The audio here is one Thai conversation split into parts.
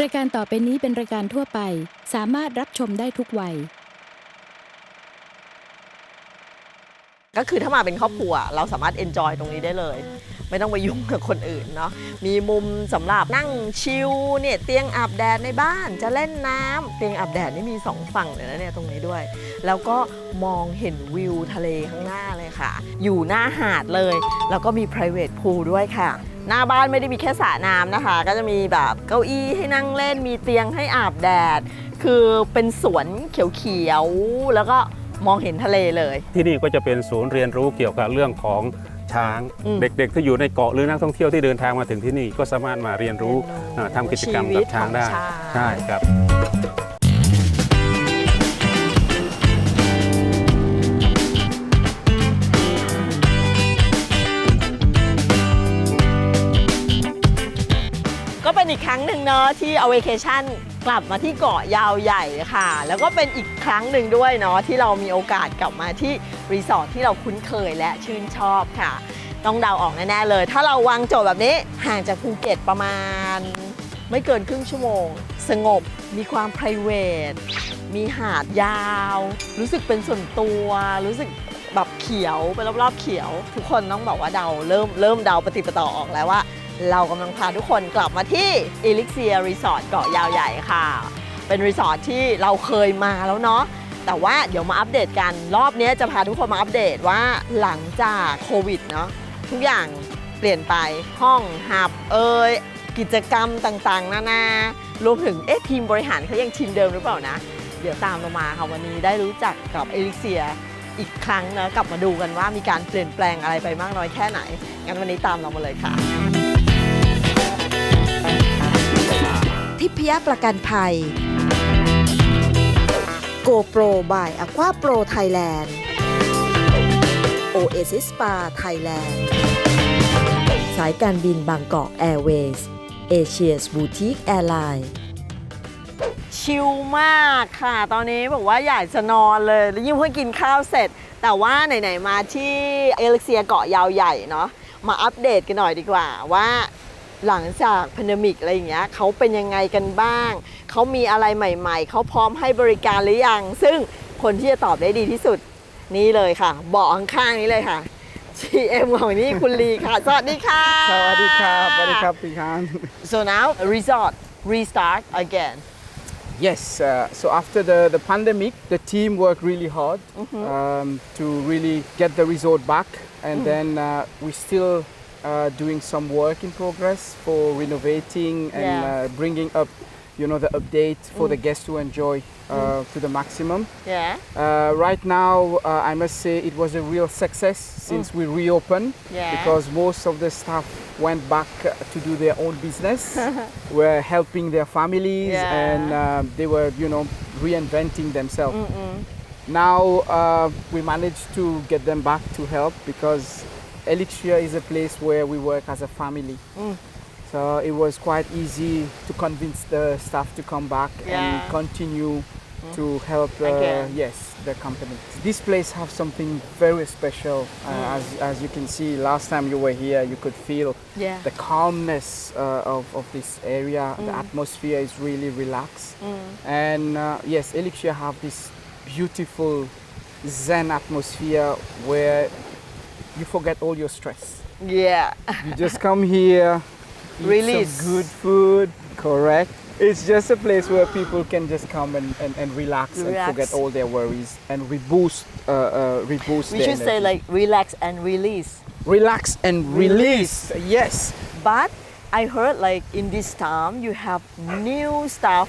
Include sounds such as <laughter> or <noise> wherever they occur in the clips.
รายการต่อไปนี้เป็นรายการทั่วไป สามารถรับชมได้ทุกวัย ก็คือถ้ามาเป็นครอบครัว เราสามารถเอนจอยตรงนี้ได้เลย ไม่ต้องไปยุ่งกับคนอื่นเนาะมีมุมสำหรับนั่งชิลเนี่ยเตียงอาบแดดในบ้านจะเล่นน้ำเตียงอาบแดดนี่มีสองฝั่งเลยนะเนี่ยตรงนี้ด้วย แล้วก็มองเห็นวิวทะเลข้างหน้าเลยค่ะ อยู่หน้าหาดเลย แล้วก็มี private pool ด้วยค่ะ หน้าบ้านไม่ได้มีแค่สระน้ำนะคะ ก็จะมีแบบเก้าอี้ให้นั่งเล่นมีเตียงให้อาบแดด คือเป็นสวนเขียวๆแล้วก็มองเห็นทะเลเลย ที่นี่ก็จะเป็นศูนย์เรียนรู้เกี่ยวกับเรื่องของช้างอืมเด็กๆ ที่อยู่ในเกาะหรือนักท่องเที่ยวที่เดินทางมาถึงที่นี่ก็สามารถมาเรียนรู้เรียนรู้อ่าทำกิจกรรมชีวิกัตบช้างได้ของช้าง ใช่ครับ เนาะที่เอาเวเคชั่นกลับมาที่เกาะยาวใหญ่ค่ะ แล้วก็เป็นอีกครั้งหนึ่งด้วยเนาะที่เรามีโอกาสกลับมาที่รีสอร์ทที่เราคุ้นเคยและชื่นชอบค่ะ ต้องเดาออกแน่ๆเลย ถ้าเราวางโจทย์แบบนี้ห่างจากภูเก็ตประมาณ ไม่เกินครึ่งชั่วโมง สงบมีความ p r i v a t มีหาดยาว รู้สึกเป็นส่วนตัว รู้สึกแบบเขียวเป็นรอบๆเขียว ทุกคนต้องบอกว่าเดาเริ่มเริ่มเดาปฏิปต่อออกแล้วว่า เรากำลังพาทุกคนกลับมาที่อ Elixir Resort เกาะยาวใหญ่ค่ะ เป็นรีสอร์ทที่เราเคยมาแล้วเนาะแต่ว่าเดี๋ยวมาอัปเดตกันรอบนี้จะพาทุกคนมาอัปเดตว่าหลังจากโควิดเนาะทุกอย่างเปลี่ยนไปห้องหับเอ่ยกิจกรรมต่างๆ นานารวมถึงเอ๊ะทีมบริหารเขายังทีมเดิมหรือเปล่านะ เดี๋ยวตามเรามาค่ะวันนี้ได้รู้จักกับเอลิเซียอีกครั้งนะกลับมาดูกันว่ามีการเปลี่ยนแปลงอะไรไปมากน้อยแค่ไหนงั้นวันนี้ตามเรามาเลยค่ะ ทิพยประกันภัย GoPro by Aqua Pro Thailand Oasis Spa Thailand สายการบินบางกอกแอร์เวย์ Asia's Boutique Airline ชิลมากค่ะ ตอนนี้บอกว่าอยากจะนอนเลย แล้วยิ่งเพิ่งกินข้าวเสร็จ แต่ว่าไหน ๆ มาที่เอลิเซียเกาะยาวใหญ่เนาะมาอัปเดตกันหน่อยดีกว่าว่า หลังจากพันดมิกอะไรอย่างเงี้ยเขาเป็นยังไงกันบ้าง เขามีอะไรใหม่ๆ เขาพร้อมให้บริการหรือยัง ซึ่งคนที่จะตอบได้ดีที่สุดนี่เลยค่ะเบาะข้างๆนี้เลยค่ะ GM ของนี่คุณลีค่ะ สวัสดีค่ะ สวัสดีครับสวัสดีครับพี่คัน so now resort restart again Yes, uh, so after the, the pandemic, the team worked really hard Mm-hmm. um, to really get the resort back. And Mm. then uh, we're still uh, doing some work in progress for renovating and Yeah. Mm. uh, bringing up, you know, the update for the guests to enjoy uh, to the maximum. yeah Uh, right now, uh, I must say it was a real success since we reopened Mm. Yeah. because most of the staff went back uh, to do their own business, <laughs> were helping their families, Yeah. and they were, you know, reinventing themselves. Now uh, we managed to get them back to help because Elixir is a place where we work as a family. Mm. So it was quite easy to convince the staff to come back Yeah. and continue to help uh, yes the company. This place has something very special. Uh, as, as you can see, last time you were here, you could feel Yeah. the calmness uh, of, of this area. The atmosphere is really relaxed. And uh, yes, Elixir have this beautiful Zen atmosphere where you forget all your stress. yeah You just come here, <laughs> eat Release. some good food, correct? It's just a place where people can just come and, and, and relax, Relax. and forget all their worries and reboost, uh, uh, reboost we should say like relax and release relax and release. Yes, but I heard like in this time you have new stuff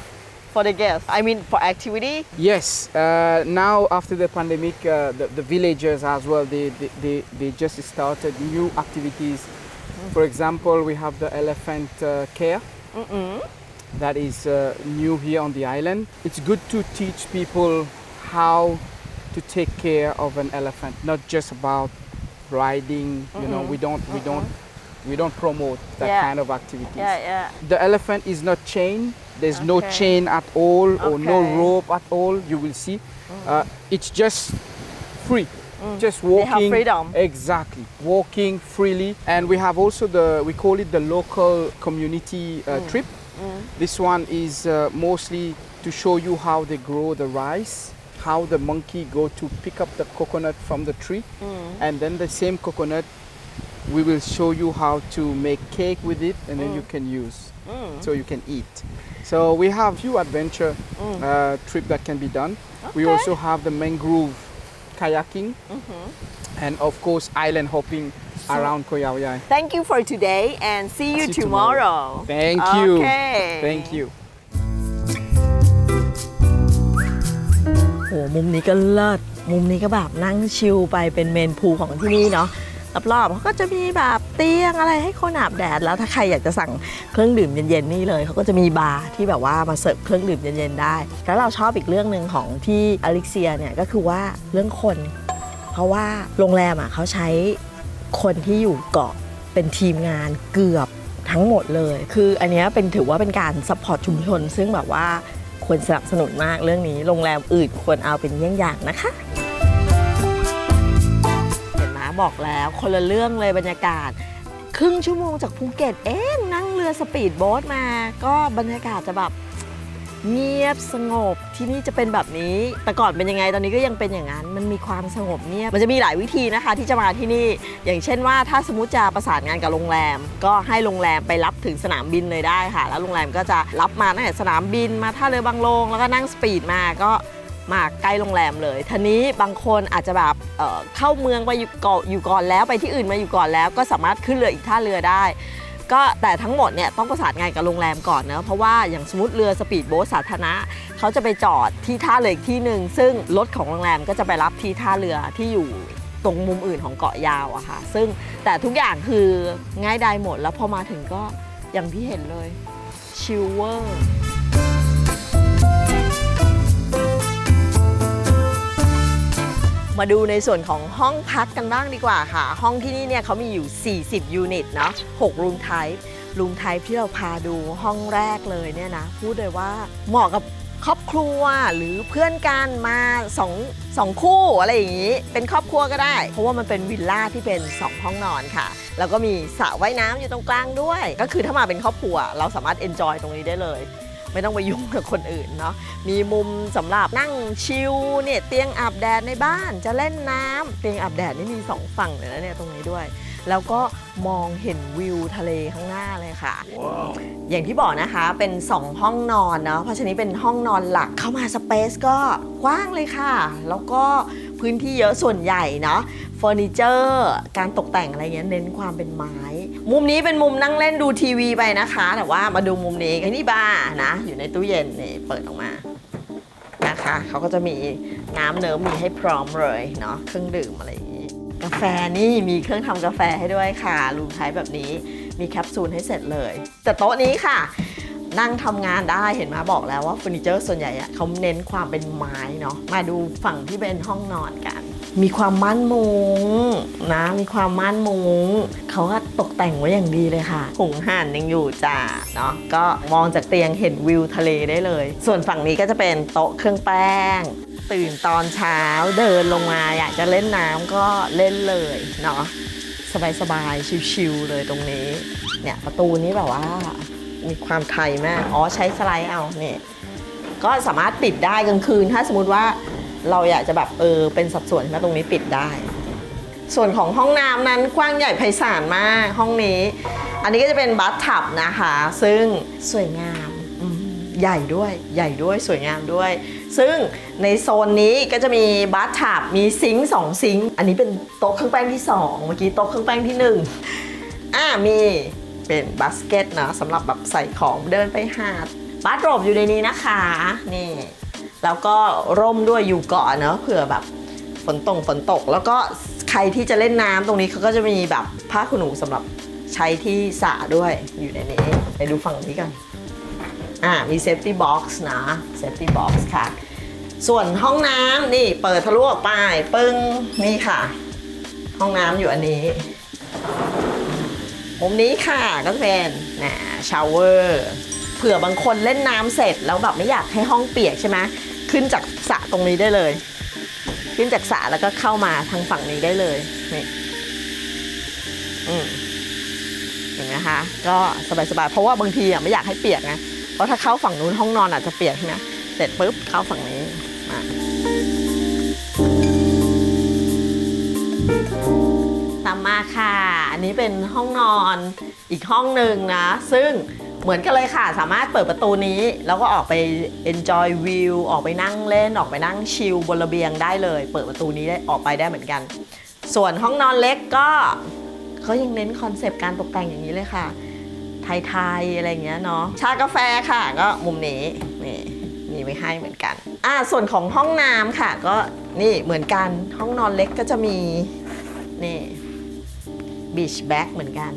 for the guests I mean for activity Yes, uh, now after the pandemic, uh, the, the villagers as well, they, they, they, they just started new activities. For example, we have the elephant uh, care. That is uh, new here on the island. It's good to teach people how to take care of an elephant, not just about riding. You know, we don't we don't we don't promote that Yeah. kind of activities. yeah yeah The elephant is not chained. There's no chain at all or no rope at all. You will see. Uh, it's just free. Just Mm. They have freedom. Exactly. Walking freely. And we have also the, we call it the local community uh, Mm. trip. This one is uh, mostly to show you how they grow the rice, how the monkey go to pick up the coconut from the tree, and then the same coconut we will show you how to make cake with it, and then you can use, so you can eat. So we have few adventure uh, trip that can be done. We Okay. also have the mangrove kayaking, and of course island hopping around Koyawai. Thank you for today and see you See you tomorrow. Thank you. Okay. Thank you. โหมุมนี้ก็เลิศมุมนี้ก็แบบนั่งชิลไปเป็นเมนพูลของที่นี่เนาะ รอบๆเขาก็จะมีแบบเตียงอะไรให้คนอาบแดดแล้วถ้าใครอยากจะสั่งเครื่องดื่มเย็นๆนี่เลยเขาก็จะมีบาร์ที่แบบว่ามาเสิร์ฟเครื่องดื่มเย็นๆได้ แล้วเราชอบอีกเรื่องหนึ่งของที่อลิเซียเนี่ยก็คือว่าเรื่องคน เพราะว่าโรงแรมอะเขาใช้คนที่อยู่เกาะเป็นทีมงานเกือบทั้งหมดเลย คืออันนี้เป็นถือว่าเป็นการซัพพอร์ตชุมชน ซึ่งแบบว่าควรสนับสนุนมากเรื่องนี้ โรงแรมอื่นควรเอาเป็นเยี่ยงอย่างนะคะ บอกแล้วคนละเรื่องเลยบรรยากาศ ครึ่งชั่วโมงจากภูเก็ตเองนั่งเรือสปีดโบ๊ทมา ก็บรรยากาศจะแบบเงียบสงบที่นี่จะเป็นแบบนี้ แต่ก่อนเป็นยังไงตอนนี้ก็ยังเป็นอย่างนั้น มันมีความสงบเงียบ มันจะมีหลายวิธีนะคะที่จะมาที่นี่ อย่างเช่นว่าถ้าสมมติจะประสานงานกับโรงแรม ก็ให้โรงแรมไปรับถึงสนามบินเลยได้ค่ะ แล้วโรงแรมก็จะรับมาตั้งแต่สนามบินมาท่าเรือบางโลงแล้วก็นั่งสปีดมาก็ มาใกล้โรงแรมเลยทีนี้บางคนอาจจะแบบเเข้าเมืองไปอยู่ก่อนอยู่ก่อนแล้วไปที่อื่นมาอยู่ก่อนแล้ว ก็สามารถขึ้นเรืออีกท่าเรือได้ ก็แต่ทั้งหมดเนี่ยต้องประสานงานกับโรงแรมก่อนเนอะเพราะว่าอย่างสมมติเรือสปีดโบ๊ทสาธารณะเขาจะไปจอดที่ท่าเรืออีกที่หนึ่งซึ่งรถของโรงแรมก็จะไปรับที่ท่าเรือที่อยู่ตรงมุมอื่นของเกาะยาวอะค่ะ ซึ่งแต่ทุกอย่างคือง่ายดายหมดแล้วพอมาถึงก็อย่างที่เห็นเลยชิลเวอร์ มาดูในส่วนของห้องพักกันบ้างดีกว่าค่ะ ห้องที่นี่เนี่ยเขามีอยู่ 40 ยูนิตเนาะ6รูมไทป์รูมไทป์ที่เราพาดูห้องแรกเลยเนี่ยนะ พูดเลยว่าเหมาะกับครอบครัวหรือเพื่อนกันมาสองสองคู่อะไรอย่างนี้ เป็นครอบครัวก็ได้ เพราะว่ามันเป็นวิลล่าที่เป็น 2 ห้องนอนค่ะ แล้วก็มีสระว่ายน้ำอยู่ตรงกลางด้วย ก็คือถ้ามาเป็นครอบครัว เราสามารถเอนจอยตรงนี้ได้เลย ไม่ต้องไปยุ่งกับคนอื่นเนาะมีมุมสำหรับนั่งชิลเนี่ยเตียงอาบแดดในบ้านจะเล่นน้ำเตียงอาบแดดนี่มีสองฝั่งเลยนะเนี่ยตรงนี้ด้วย แล้วก็มองเห็นวิวทะเลข้างหน้าเลยค่ะอย่างที่บอกนะคะเป็น 2 ห้องนอนเนาะเพราะฉะนั้นเป็นห้องนอนหลักเข้ามาสเปซก็กว้างเลยค่ะ แล้วก็พื้นที่เยอะส่วนใหญ่เนาะเฟอร์นิเจอร์ การตกแต่งอะไรเงี้ยเน้นความเป็นไม้ มุมนี้เป็นมุมนั่งเล่นดูทีวีไปนะคะ แต่ว่ามาดูมุมนี้ไอ้นี่บาร์นะ อยู่ในตู้เย็นนี่เปิดออกมานะคะเขาก็จะมีน้ำเนิ้มมีให้พร้อมเลยเนาะเครื่องดื่มอะไรอย่างนี้ กาแฟนี่มีเครื่องทำกาแฟให้ด้วยค่ะรูมใช้แบบนี้มีแคปซูลให้เสร็จเลย แต่โต๊ะนี้ค่ะ นั่งทำงานได้เห็นมาบอกแล้วว่าเฟอร์นิเจอร์ส่วนใหญ่อะเขาเน้นความเป็นไม้เนาะมาดูฝั่งที่เป็นห้องนอนกัน มีความมั่นมุงนะ มีความมั่นมุงเขาก็ตกแต่งไว้อย่างดีเลยค่ะหุงห่านยังอยู่จ้าเนาะก็มองจากเตียงเห็นวิวทะเลได้เลย ส่วนฝั่งนี้ก็จะเป็นโต๊ะเครื่องแป้ง ตื่นตอนเช้าเดินลงมาอยากจะเล่นน้ำก็เล่นเลยเนาะสบายๆชิวๆเลยตรงนี้เนี่ยประตูนี้แบบว่ามีความไทยมาก อ๋อใช้สไลด์เอาเนี่ยก็สามารถปิดได้กลางคืน ถ้าสมมติว่า เราอยากจะแบบเออเป็นสัดส่วนที่ตรงนี้ปิดได้ ส่วนของห้องน้ำนั้นกว้างใหญ่ไพศาลมากห้องนี้ อันนี้ก็จะเป็นบัตทับนะคะ ซึ่งสวยงามอืมใหญ่ด้วยใหญ่ด้วยสวยงามด้วย ซึ่งในโซนนี้ก็จะมีบัตทับมีซิงค์สองซิงค์อันนี้เป็นโต๊ะเครื่องแป้งที่ 2 เมื่อกี้โต๊ะเครื่องแป้งที่ 1อ่ามีเป็นบาสเกตนะสำหรับแบบใส่ของเดินไปหาดบาร์โรบอยู่ในนี้นะคะ นี่ แล้วก็ร่มด้วยอยู่เกาะเนอะเผื่อแบบฝนตกฝนตก แล้วก็ใครที่จะเล่นน้ำตรงนี้เขาก็จะมีแบบผ้าขนหนูสำหรับใช้ที่สระด้วยอยู่ในนี้ไปดูฝั่งนี้กันอ่ามีเซฟตี้บ็อกซ์นะเซฟตี้บ็อกซ์ค่ะ ส่วนห้องน้ำนี่เปิดทะลุออกไปปึ้งนี่ค่ะ ห้องน้ำอยู่อันนี้มุมนี้ค่ะก็เป็นนะชาวเวอร์เผื่อบางคนเล่นน้ำเสร็จแล้วแบบไม่อยากให้ห้องเปียกใช่ไหม ขึ้นจากสระตรงนี้ได้เลย ขึ้นจากสระแล้วก็เข้ามาทางฝั่งนี้ได้เลยนี่อืมเห็นไหมคะก็สบายๆเพราะว่าบางทีอะไม่อยากให้เปียกนะเพราะถ้าเข้าฝั่งนู้นห้องนอนอาจจะเปียกใช่ไหมเสร็จปุ๊บเข้าฝั่งนี้มาตามมาค่ะ อันนี้เป็นห้องนอนอีกห้องหนึ่งนะ ซึ่ง เหมือนกันเลยค่ะ สามารถเปิดประตูนี้ แล้วก็ออกไป enjoy view ออกไปนั่งเล่น ออกไปนั่งชิลบนระเบียงได้เลย เปิดประตูนี้ได้ออกไปได้เหมือนกัน ส่วนห้องนอนเล็กก็เขายังเน้นคอนเซปต์การตกแต่งอย่างนี้เลยค่ะ ไทยๆอะไรเงี้ยเนาะ ชากาแฟค่ะ ก็มุมนี้นี่มีไว้ให้เหมือนกัน อ่า ส่วนของห้องน้ำค่ะ ก็นี่เหมือนกัน ห้องนอนเล็กก็จะมีนี่บีชแบ็กเหมือนกัน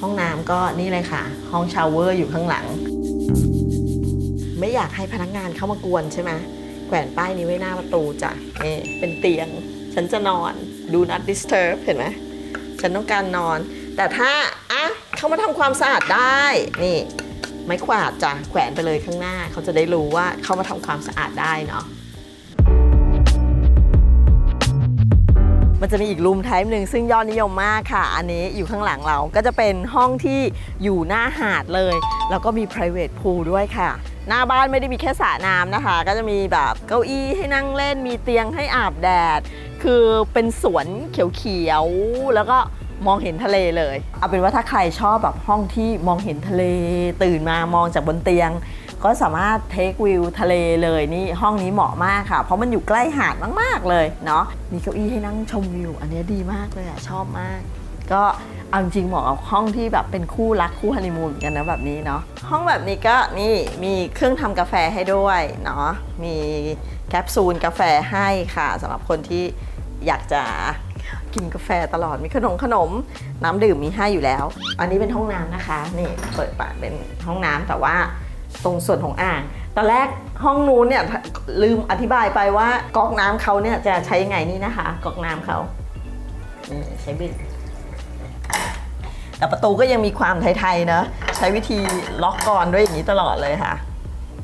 ห้องน้ำก็นี่เลยค่ะ ห้องชาวเวอร์อยู่ข้างหลัง ไม่อยากให้พนักงานเข้ามากวนใช่ไหมแขวนป้ายนี้ไว้หน้าประตูจ้ะนี่เป็นเตียง ฉันจะนอน do not disturb เห็นไหมฉันต้องการนอน แต่ถ้าอะเขามาทำความสะอาดได้นี่ไม้ขวาดจ้ะแขวนไปเลยข้างหน้า เขาจะได้รู้ว่าเขามาทำความสะอาดได้เนาะ มันจะมีอีกรูมไทป์หนึ่งซึ่งยอดนิยมมากค่ะ อันนี้อยู่ข้างหลังเราก็จะเป็นห้องที่อยู่หน้าหาดเลย แล้วก็มี private pool ด้วยค่ะ หน้าบ้านไม่ได้มีแค่สระน้ำนะคะ ก็จะมีแบบเก้าอี้ให้นั่งเล่นมีเตียงให้อาบแดด คือเป็นสวนเขียวๆแล้วก็มองเห็นทะเลเลย เอาเป็นว่าถ้าใครชอบแบบห้องที่มองเห็นทะเล ตื่นมามองจากบนเตียง ก็สามารถเทควิวทะเลเลยนี่ห้องนี้เหมาะมากค่ะ เพราะมันอยู่ใกล้หาดมาก ๆ เลยเนาะมีเก้าอี้ให้นั่งชมวิว อันนี้ดีมากเลยอะชอบมาก ก็เอาจริงเหมาะกับห้องที่แบบเป็นคู่รักคู่ฮันนีมูนกันนะแบบนี้เนาะห้องแบบนี้ก็นี่มีเครื่องทำกาแฟให้ด้วยเนาะมีแคปซูลกาแฟให้ค่ะสำหรับคนที่อยากจะกินกาแฟตลอดมีขนมขนมน้ำดื่มมีให้อยู่แล้ว อันนี้เป็นห้องน้ำนะคะ นี่เปิดปาเป็นห้องน้ำแต่ว่า ตรงส่วนของอ่าง ตอนแรกห้องนู้นเนี่ยลืมอธิบายไปว่าก๊อกน้ำเขาเนี่ยจะใช้ยังไงนี่นะคะก๊อกน้ำเขาใช้บิดแต่ประตูก็ยังมีความไทยๆนะใช้วิธีล็อกกรอนด้วยอย่างนี้ตลอดเลยค่ะ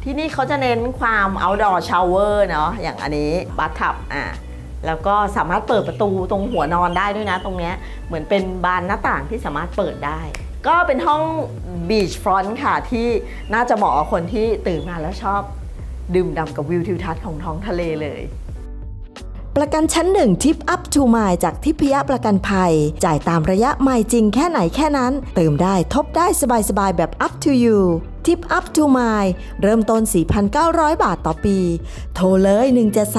ที่นี่เขาจะเน้นความ outdoor shower เนาะอย่างอันนี้บัตทับอะแล้วก็สามารถเปิดประตูตรงหัวนอนได้ด้วยนะตรงเนี้ยเหมือนเป็นบานหน้าต่างที่สามารถเปิดได้ ก็เป็นห้อง beach front ค่ะ ที่น่าจะเหมาะกับคนที่ตื่นมาแล้วชอบ ดื่มด่ำกับวิวทิวทัศน์ของท้องทะเลเลย ประกันชั้นหนึ่งทิปอัพทูม e จากทิพยประกันภัย จ่ายตามระยะไมล์จริงแค่ไหนแค่นั้น เติมได้ทบได้สบายๆแบบ up to you ทิปอัพทูม e เริ่มต้น 4,900 บาทต่อปี โทรเลย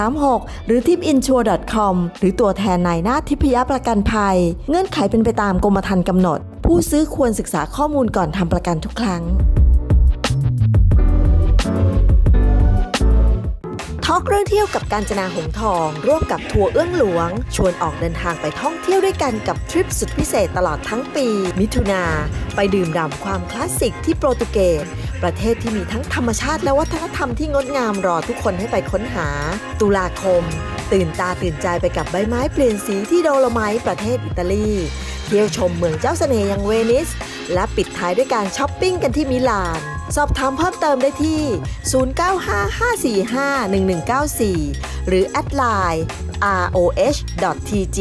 1736 หรือ tipinsure.com หรือตัวแทนนายหน้าทิพยประกันภัย เงื่อนไขเป็นไปตามกรมธรรม์กำหนด ผู้ซื้อควรศึกษาข้อมูลก่อนทำประกันทุกครั้ง ทอล์กเรื่องเที่ยวกับการจนาหงทอง ร่วมกับทัวร์เอื้องหลวง ชวนออกเดินทางไปท่องเที่ยวด้วยกันกับทริปสุดพิเศษตลอดทั้งปี มิถุนา ไปดื่มด่ำความคลาสสิกที่โปรตุเกสประเทศที่มีทั้งธรรมชาติและวัฒนธรรมที่งดงามรอทุกคนให้ไปค้นหา ตุลาคม ตื่นตาตื่นใจไปกับใบไม้เปลี่ยนสีที่โดโลไมต์ประเทศอิตาลี เที่ยวชมเมืองเจ้าเสน่ห์อย่างเวนิส และปิดท้ายด้วยการช้อปปิ้งกันที่มิลาน สอบถามเพิ่มเติมได้ที่ 0955451194 หรือแอดไลน์ roh.tg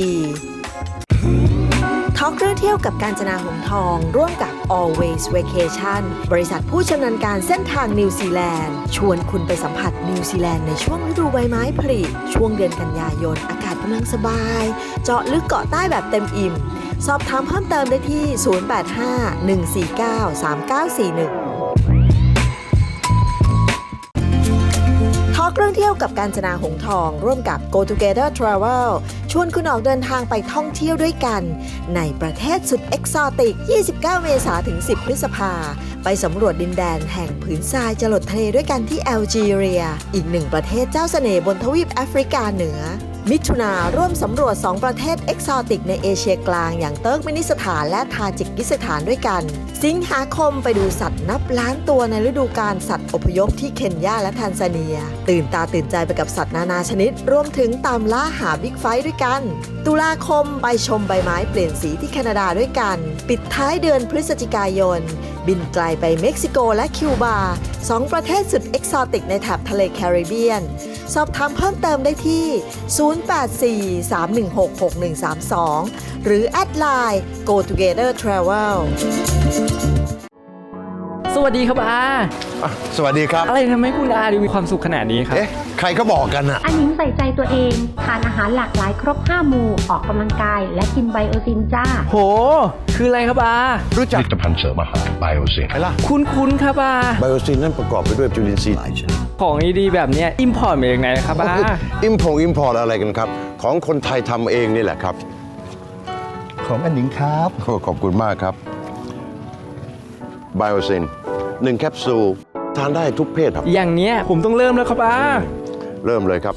ทอล์กเรื่องเที่ยวกับการจนาหงทอง ร่วมกับ Always Vacation บริษัทผู้ชำนาญการเส้นทางนิวซีแลนด์ ชวนคุณไปสัมผัสนิวซีแลนด์ในช่วงฤดูใบไม้ผลิช่วงเดือนกันยายน อากาศกำลังสบาย เจาะลึกเกาะใต้แบบเต็มอิ่ม สอบถามเพิ่มเติมได้ที่ 085-149-3941 อกเรื่องเที่ยวกับการจนาหงทอง ร่วมกับ Go Together Travel ชวนคุณออกเดินทางไปท่องเที่ยวด้วยกัน ในประเทศสุดเอกซอติก 29 เมษายนถึง 10 พฤษภา ไปสำรวจดินแดนแห่งผืนทรายจรดทะเลด้วยกันที่แอลจีเรีย อีกหนึ่งประเทศเจ้าเสน่ห์บนทวีปแอฟริกาเหนือ มิถุนาร่วมสำรวจ 2 ประเทศเอกซอติกในเอเชียกลาง อย่างเติร์กเมนิสถานและทาจิกิสถานด้วยกัน สิงหาคมไปดูสัตว์นับล้านตัวในฤดูกาลสัตว์อพยพที่เคนยาและแทนซาเนีย ตื่นตาตื่นใจไปกับสัตว์นานาชนิด รวมถึงตามล่าหาบิ๊กไฟด้วยกัน ตุลาคมไปชมใบไม้เปลี่ยนสีที่แคนาดาด้วยกัน ปิดท้ายเดือนพฤศจิกายน บินไกลไปเม็กซิโกและคิวบาสองประเทศสุดเอกซอติกในแถบทะเลแคริบเบียน สอบถามเพิ่มเติมได้ที่ 0843166132 หรือแอดไลน์ Go Together Travel สวัสดีครับอาอะสวัสดีครับ อะไรทำให้คุณอาดูมีความสุขขนาดนี้ครับ เอ๊ะ ใครเขาบอกกันอะอันหญิงใส่ใจตัวเอง ทานอาหารหลากหลายครบ 5 หมู่ ออกกำลังกาย และกินไบโอตินจ้า โห คืออะไรครับอา รู้จักผลิตภัณฑ์เสริมอาหารไบโอซิน ไหมล่ะคุ้นๆครับอา ไบโอซินนั้นประกอบไปด้วยจุลินทรีย์หลายชนิดของดีๆแบบเนี้ยอิมพอร์ตมาจากไหนครับอาอิมพงอิมพอร์ตอะไรกันครับ ของคนไทยทำเองนี่แหละครับของอันหนิงครับ โอ้ขอบคุณมากครับไบโอซิน หนึ่งแคปซูล ทานได้ทุกเพศครับ อย่างเนี้ยผมต้องเริ่มแล้วครับอาเริ่มเลยครับ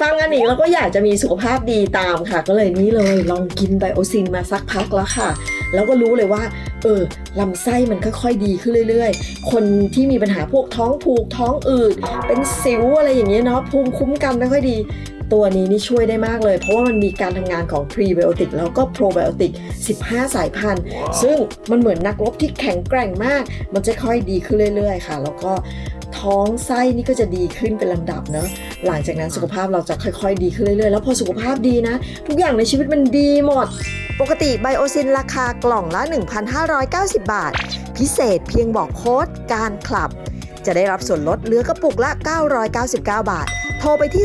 ฟังอันนี้เราก็อยากจะมีสุขภาพดีตามค่ะ ก็เลยนี่เลยลองกินไบโอซินมาสักพักแล้วค่ะ แล้วก็รู้เลยว่า เออลำไส้มันค่อยๆดีขึ้นเรื่อยๆ คนที่มีปัญหาพวกท้องผูกท้องอืดเป็นสิวอะไรอย่างเงี้ยเนาะภูมิคุ้มกันไม่ค่อยดีตัวนี้นี่ช่วยได้มากเลย เพราะว่ามันมีการทำงานของพรีไบโอติกแล้วก็โปรไบโอติก 15 สายพันธุ์ ซึ่งมันเหมือนนักรบที่แข็งแกร่งมาก มันจะค่อยดีขึ้นเรื่อย ๆ ค่ะ แล้วก็ท้องไส้นี่ก็จะดีขึ้นเป็นลำดับเนาะหลังจากนั้นสุขภาพเราจะค่อยๆ ดีขึ้นเรื่อยๆ แล้วพอสุขภาพดีนะ ทุกอย่างในชีวิตมันดีหมด ปกติไบโอซินราคากล่องละ 1,590 บาท พิเศษเพียงบอกโค้ดการคลับ จะได้รับส่วนลดเหลือกระปุกละ 999 บาท โทรไปที่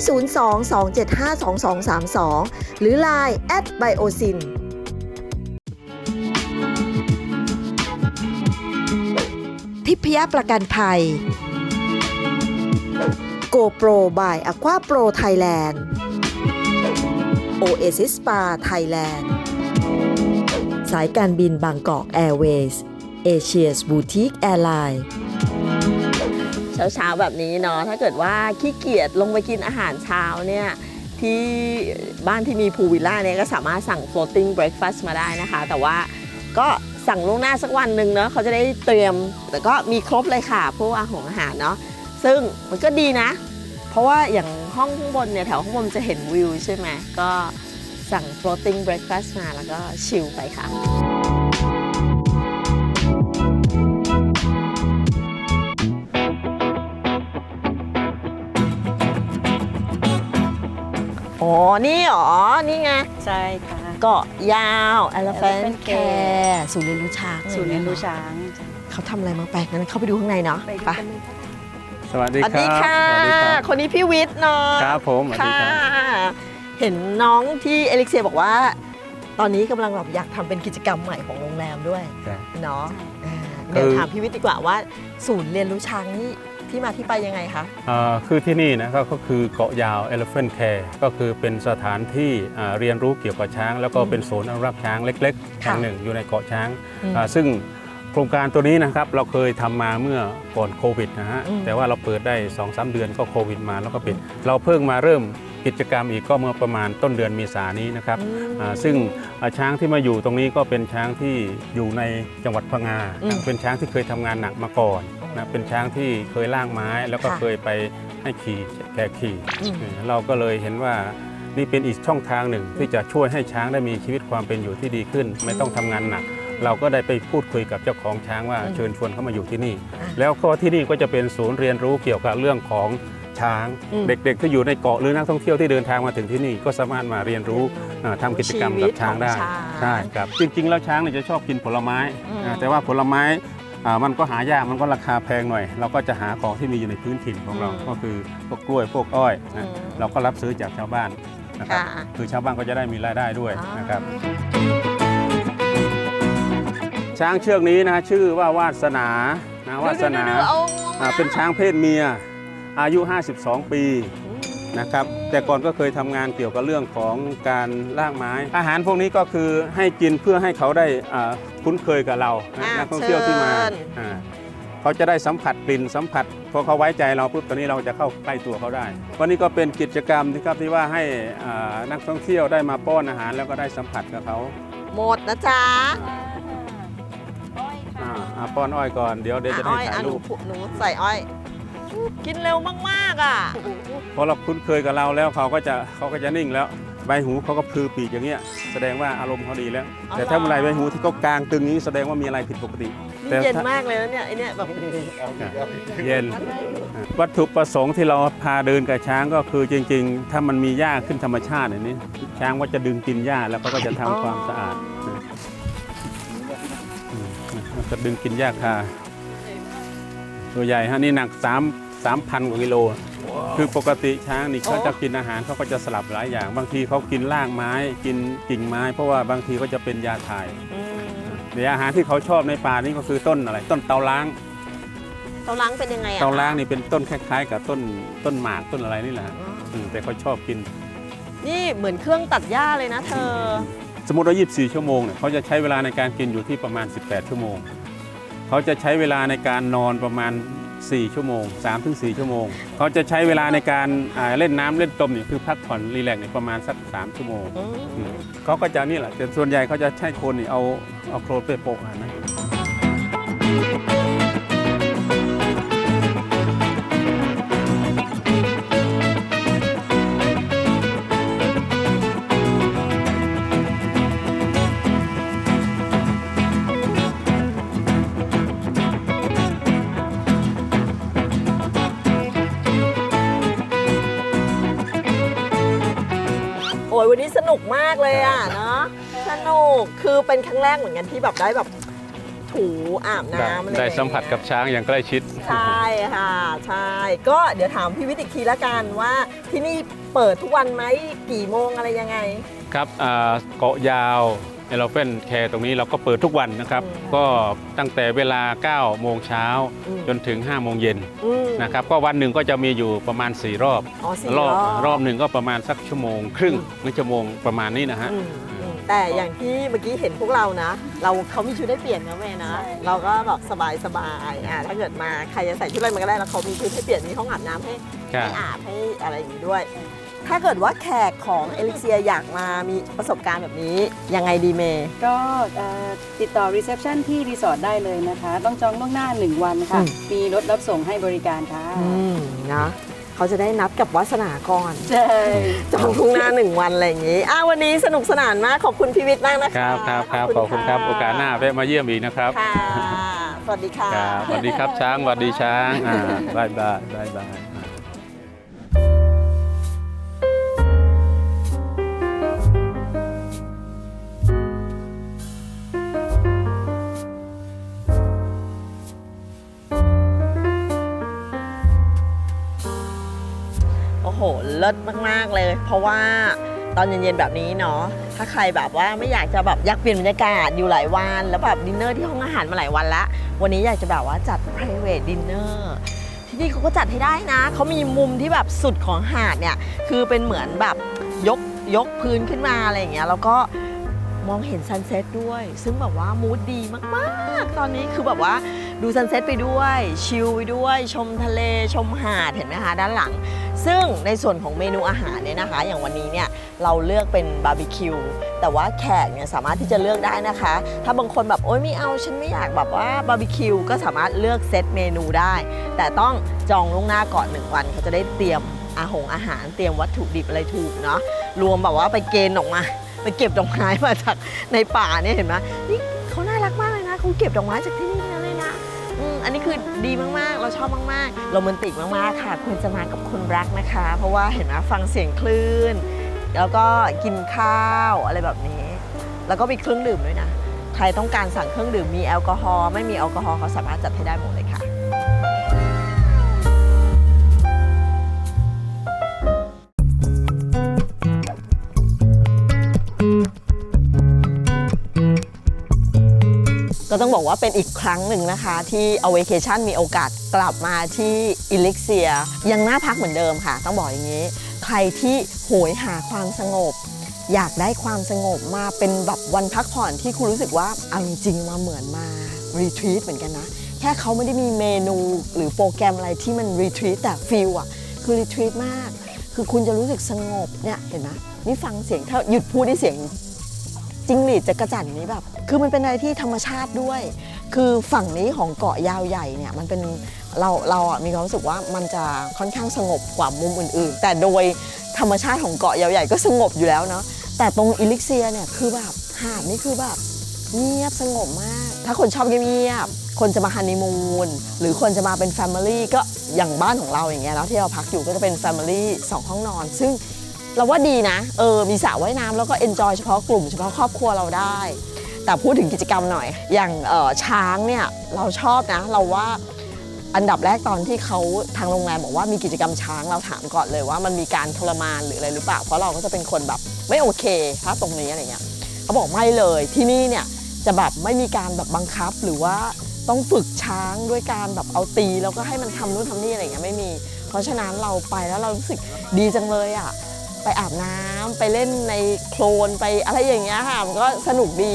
02-275-2232 หรือ Line at biosin ทิพยประกันภัย GoPro by Aqua Pro Thailand Oasis Spa Thailand สายการบินบางกอกแอร์เวย์สเอเชียสบูติกแอร์ไลน์ เช้าๆแบบนี้เนาะถ้าเกิดว่าขี้เกียจลงไปกินอาหารเช้าเนี่ยที่บ้านที่มีพูลวิลล่าเนี่ยก็สามารถสั่ง floating breakfast มาได้นะคะ แต่ว่าก็สั่งล่วงหน้าสักวันหนึ่งเนาะเขาจะได้เตรียม แต่ก็มีครบเลยค่ะพวกอาหารอาหารเนาะซึ่งมันก็ดีนะ เพราะว่าอย่างห้องข้างบนเนี่ยแถวข้างบนจะเห็นวิวใช่ไหมก็สั่ง floating breakfast มาแล้วก็ชิลไปค่ะ อ๋อ นี่เหรอ นี่ไง ใช่ค่ะ เกาะยาว Elephant Elephant Care ศูนย์เรียนรู้ช้างศูนย์เรียนรู้ช้างเขาทำอะไรมาแปลกนั้นเข้าไปดูข้างในเนาะไปดูไปกันเลยค่ะ สวัสดีสวัสคดีรับค่ะ สวัสดีครับคนนี้พี่วิทย์เนาะครับผมสวัสดีค่ะ ครับ เห็นน้องที่เอลิกเซียบอกว่า ตอนนี้กำลังแบบอยากทำเป็นกิจกรรมใหม่ของโรงแรมด้วยครับเนาะอ่าคือเดี๋ยวถามพี่วิทย์ดีกว่าว่า ศูนย์เรียนรู้ช้างนี่ ที่มาที่ไปยังไงคะเอ่อคือที่นี่นะก็ก็คือเกาะยาว Elephant Care ก็คือเป็นสถานที่อ่าเรียนรู้เกี่ยวกับช้าง แล้วก็เป็นศูนย์อนุรักษ์ช้างเล็กๆค่ะแห่งหนึ่งอยู่ในเกาะช้างอืมอ่าซึ่งโครงการตัวนี้นะครับเราเคยทำมาเมื่อก่อนโควิดนะฮะอืมแต่ว่าเราเปิดได้2-3เดือนก็โควิดมาแล้วก็ปิด เราเพิ่งมาเริ่มกิจกรรมอีกก็เมื่อประมาณต้นเดือนเมษายนนี้นะครับอืมอ่าซึ่งอ่าช้างที่มาอยู่ตรงนี้ก็เป็นช้างที่อยู่ในจังหวัดพังงาอืมเป็นช้างที่เคยทำงานหนักมาก่อน นะเป็นช้างที่เคยล่างไม้ แล้วก็ค่ะเคยไปให้ขี่แกะขี่อืมเออเราก็เลยเห็นว่านี่เป็นอีกช่องทางหนึ่ง ที่จะช่วยให้ช้างได้มีชีวิตความเป็นอยู่ที่ดีขึ้น ไม่ต้องทำงานหนัก เราก็ได้ไปพูดคุยกับเจ้าของช้างว่าอืมเชิญชวนเขามาอยู่ที่นี่อะแล้วก็ที่นี่ก็จะเป็นศูนย์เรียนรู้เกี่ยวกับเรื่องของช้าง อืม เด็กๆที่อยู่ในเกาะหรือนักท่องเที่ยวที่เดินทางมาถึงที่นี่ก็สามารถมาเรียนรู้อ่าทำกิจกรรมกับช้างได้ ชีวิตของช้าง ใช่ครับจริงๆ แล้วช้างเนี่ยจะชอบกินผลไม้อืม อ่าแต่ว่าผลไม้อ่า มันก็หายากมันก็ราคาแพงหน่อย เราก็จะหาของที่มีอยู่ในพื้นถิ่นของเราก็คือพวกกล้วยพวกอ้อยนะเราก็รับซื้อจากชาวบ้านนะครับค่ะคือชาวบ้านก็จะได้มีรายได้ด้วยอ่านนะครับ ช้างเชือกนี้นะชื่อว่าวาสนานะวาสนาดูๆๆเอาอ่าเป็นช้างเพศเมีย อายุ 52 ปี นะครับแต่ก่อนก็เคยทำงานเกี่ยวกับเรื่องของการล่างไม้ อาหารพวกนี้ก็คือให้กินเพื่อให้เขาได้อ่าคุ้นเคยกับเรานะอ่านักท่องเที่ยวที่มาเชิญอ่าเขาจะได้สัมผัสกลิ่นสัมผัสพอเขาไว้ใจเราปุ๊บตอนนี้เราจะเข้าใกล้ตัวเขาได้ วันนี้ก็เป็นกิจกรรมที่ครับที่ว่าให้อ่านักท่องเที่ยวได้มาป้อนอาหารแล้วก็ได้สัมผัสกับเขาหมดนะจ๊ะอ่าอ่าป้อนอ้อยก่อนเดี๋ยวเดี๋ยวจะได้อ้อยถ่าอะยหนูรูปผูหนูใส่อ้อย กินเร็วมากๆอะ พอเราคุ้นเคยกับเราแล้วเขาก็จะเขาก็จะนิ่งแล้วใบหูเขาก็พลือปีกอย่างเงี้ยแสแสดงว่าอารมณ์เขาดีแล้วอ๋อแต่ถ้าเหรอเมื่อไหรใบหูที่เขากลางตึงนี้แสดงว่ามีอะไรผิดปกตินี่แต่เย็นถ้ามากเลยนะเนี่ยไอเนี่ยแบบเย็น วัตถุประสงค์ที่เราพาเดินกับช้างก็คือจริง ๆ ถ้ามันมีหญ้าขึ้นธรรมชาติอย่างนี้ ช้างก็จะดึงกินหญ้าแล้วก็จะทำความสะอาดนะอืมมันจะดึงกินหญ้าคา ตัวใหญ่ฮะนี่หนัก3 3,000กว่ากิโล คือปกติช้างนี่เขาจะกินอาหารเขาก็จะสลับหลายอย่าง บางทีเขากินรากไม้กินกิ่งไม้ เพราะว่าบางทีก็จะเป็นยาถ่ายอืมเดี๋ยวอาหารที่เขาชอบในป่านี่ก็คือต้นอะไร ต้นเตาล้าง เตาล้างเป็นยังไงอะเตาล้างนี่เป็นต้นคล้ายๆ กับต้นต้นหมากต้นอะไรนี่แหละฮะอืมแต่เขาชอบกิน นี่เหมือนเครื่องตัดหญ้าเลยนะเธอ สมมติว่า24 ชั่วโมงเนี่ยเขาจะใช้เวลาในการกินอยู่ที่ประมาณ 18 ชั่วโมง เขาจะใช้เวลาในการนอนประมาณ 4 ชั่วโมง 3-4 ชั่วโมง เขาจะใช้เวลาในการอ่าเล่นน้ำเล่นตมเนี่ยคือพักผ่อนรีแลกซ์เนี่ยประมาณสัก 3 ชั่วโมงอืมอืมเขาก็จะนี่แหละแต่ส่วนใหญ่เขาจะใช้โคนนี่เอาเอาโคลนไปโปะอะนะ มากเลยอะเนาะสนุกคือเป็นครั้งแรกเหมือนกันที่แบบได้แบบถูอาบน้ำอะไรได้อย่างเงี้ยสัมผัสกับช้างอย่างใกล้ชิด ใช่ค่ะ ใช่ ก็เดี๋ยวถามพี่วิทย์อีกทีละกันว่าที่นี่เปิดทุกวันไหมกี่โมงอะไรยังไง ครับอ่าเกาะยาว เอลเฟนแคร์ตรงนี้เราก็เปิดทุกวันนะครับอืมก็ตั้งแต่เวลา 9 โมงเช้าอืมจนถึง 5 โมงเย็นอืมนะครับ ก็วันหนึ่งก็จะมีอยู่ประมาณ4รอบอ๋อสี่รอบรอบรอบหนึ่งก็ประมาณสักชั่วโมง ครึ่งหรือชั่วโมงประมาณนี้นะฮะอืมอืมแต่อย่างที่เมื่อกี้เห็นพวกเรานะ เราเขามีชุดได้เปลี่ยนนะแม่นะ เราก็แบบสบายสบายๆอะถ้าเกิดมาใครจะใส่ชุดอะไรมันก็ได้แล้วเขามีชุดให้เปลี่ยนมีห้องอาบน้ำให้ครับให้อาบให้อะไรอย่างนี้ด้วย ถ้าเกิดว่าแขกของเอลิเซียอยากมามีประสบการณ์แบบนี้ ยังไงดีเมย์ก็เอ่อติดต่อรีเซพชันที่รีสอร์ทได้เลยนะคะ ต้องจองล่วงหน้า 1 วันค่ะอืมมีรถรับส่งให้บริการค่ะอืมนะเขาจะได้นัดกับวัสนาก่อนใช่ จองทุกหน้าหนึ่งวันอะไรอย่างนี้อะวันนี้สนุกสนานมากขอบคุณพี่วิทย์มากนะคคะรับครับครับขอบคุณครับโอกาสหน้าแวะมาเยี่ยมอีกนะครับค่ะสวัสดีค่ะ ครับสวัสดีครับช้างสวัสดีช้างอ่าบายบายบายบาย ลิศมากๆเลย เพราะว่าตอนเย็นๆแบบนี้เนาะถ้าใครแบบว่าไม่อยากจะแบบอยากเปลี่ยนบรรยากาศอยู่หลายวันแล้วแบบดินเนอร์ที่ห้องอาหารมาหลายวันละวันนี้อยากจะแบบว่าจัด private dinner ที่นี่เขาก็จัดให้ได้นะ เขามีมุมที่แบบสุดของหาดเนี่ย คือเป็นเหมือนแบบยกยกพื้นขึ้นมาอะไรอย่างเงี้ย แล้วก็มองเห็นซันเซ็ตด้วย ซึ่งแบบว่ามูดดีมากๆ ตอนนี้คือแบบว่าดูซันเซ็ตไปด้วย ชิลไปด้วย ชมทะเล ชมหาด เห็นไหมคะ ด้านหลัง ซึ่งในส่วนของเมนูอาหารเนี่ยนะคะ อย่างวันนี้เนี่ยเราเลือกเป็นบาร์บีคิวแต่ว่าแขกเนี่ยสามารถที่จะเลือกได้นะคะ ถ้าบางคนแบบโอ๊ยไม่เอาฉันไม่อยากแบบว่าบาร์บีคิวก็สามารถเลือกเซตเมนูได้ แต่ต้องจองล่วงหน้าก่อนหนึ่งวันเขาจะได้เตรียมอาหงอาหารเตรียมวัตถุดิบอะไรถูกเนาะรวมแบบว่าไปเกณฑ์ออกมา ไปเก็บดอกไม้มาจากในป่าเนี่ยเห็นไหมนี่เขาน่ารักมากเลยนะเขาเก็บดอกไม้จากที่นี่ อันนี้คือดีมากๆ เราชอบมากๆโรแมนติกมากๆค่ะ ควรจะมากับคนรักนะคะ เพราะว่าเห็นไหมฟังเสียงคลื่น แล้วก็กินข้าวอะไรแบบนี้ แล้วก็มีเครื่องดื่มด้วยนะ ใครต้องการสั่งเครื่องดื่มมีแอลกอฮอล์ไม่มีแอลกอฮอล์เขาสามารถจัดให้ได้หมดเลย ก็ต้องบอกว่าเป็นอีกครั้งหนึ่งนะคะ ที่เอาเวเคชันมีโอกาสกลับมาที่อิลิกเซียยังน่าพักเหมือนเดิมค่ะ ต้องบอกอย่างนี้ ใครที่โหยหาความสงบ อยากได้ความสงบมาเป็นแบบวันพักผ่อนที่คุณรู้สึกว่าเอาจริงๆมาเหมือนมารีทรีตเหมือนกันนะ แค่เขาไม่ได้มีเมนูหรือโปรแกรมอะไรที่มันรีทรีตแต่ฟิลอะคือรีทรีตมาก คือคุณจะรู้สึกสงบเนี่ยเห็นไหมนี่ฟังเสียงถ้าหยุดพูดที่เสียง จิ้งหรีดจักรจั่นนี้แบบ คือมันเป็นอะไรที่ธรรมชาติด้วย คือฝั่งนี้ของเกาะยาวใหญ่เนี่ยมันเป็นเราเราอะมีความรู้สึกว่ามันจะค่อนข้างสงบกว่ามุมอื่นๆ แต่โดยธรรมชาติของเกาะยาวใหญ่ก็สงบอยู่แล้วเนาะแต่ตรงอิลิกเซียเนี่ยคือแบบหาดนี่คือแบบเงียบสงบมาก ถ้าคนชอบเงียบคนจะมาฮันนีมูนหรือคนจะมาเป็นแฟมิลี่ก็อย่างบ้านของเราอย่างเงี้ยแล้วที่เราพักอยู่ก็จะเป็นแฟมิลี่สองห้องนอน ซึ่ง เราว่าดีนะ เออ มีสระว่ายน้ำแล้วก็เอนจอยเฉพาะกลุ่มเฉพาะครอบครัวเราได้ แต่พูดถึงกิจกรรมหน่อย อย่างออช้างเนี่ยเราชอบนะ เราว่าอันดับแรกตอนที่เขาทางโรงแรมบอกว่ามีกิจกรรมช้างเราถามก่อนเลยว่ามันมีการทรมานหรืออะไรหรือเปล่า เพราะเราก็จะเป็นคนแบบไม่โอเคถ้าตรงนี้อะไรเงี้ยเขาบอกไม่เลยที่นี่เนี่ยจะแบบไม่มีการแบบบังคับหรือว่าต้องฝึกช้างด้วยการแบบเอาตี แล้วก็ให้มันทำนู่นทำนี่อะไรเงี้ยไม่มี เพราะฉะนั้นเราไปแล้วเรารู้สึกดีจังเลยอะ ไปอาบน้ำไปเล่นในโคลนไปอะไรอย่างเงี้ยค่ะมันก็สนุกดี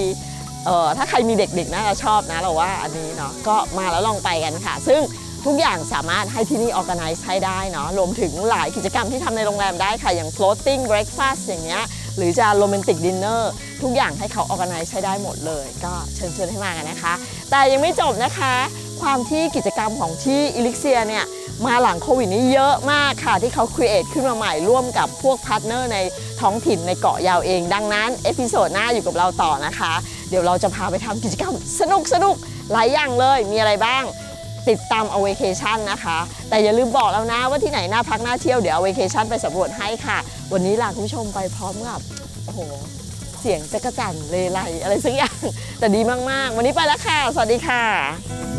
เออถ้าใครมีเด็กๆน่าจะชอบนะเราว่าอันนี้เนาะก็มาแล้วลองไปกันค่ะ ซึ่งทุกอย่างสามารถให้ที่นี่ organize ให้ได้เนาะรวมถึงหลายกิจกรรมที่ทำในโรงแรมได้ค่ะ อย่าง floating breakfast อย่างเงี้ยหรือจะ romantic dinner ทุกอย่างให้เขา organize ใช้ได้หมดเลย ก็เชิญชวนให้มากันนะคะ แต่ยังไม่จบนะคะ ความที่กิจกรรมของที่อิลิเซียเนี่ย มาหลังโควิดนี้เยอะมากค่ะ ที่เขาครีเอทขึ้นมาใหม่ร่วมกับพวกพาร์ทเนอร์ในท้องถิ่นในเกาะยาวเอง ดังนั้น เอพิโซดหน้าอยู่กับเราต่อนะคะ เดี๋ยวเราจะพาไปทำกิจกรรมสนุกสนุกหลายอย่างเลยมีอะไรบ้างติดตามเอาเวเคชันนะคะ แต่อย่าลืมบอกแล้วนะว่าที่ไหนน่าพักน่าเที่ยวเดี๋ยวเอาเวเคชันไปสำรวจให้ค่ะ วันนี้ลาคุณผู้ชมไปพร้อมกับโอ้โหเสียงจักรจั่นเลไลอะไรสักอย่าง แต่ดีมาก ๆ วันนี้ไปแล้วค่ะ สวัสดีค่ะ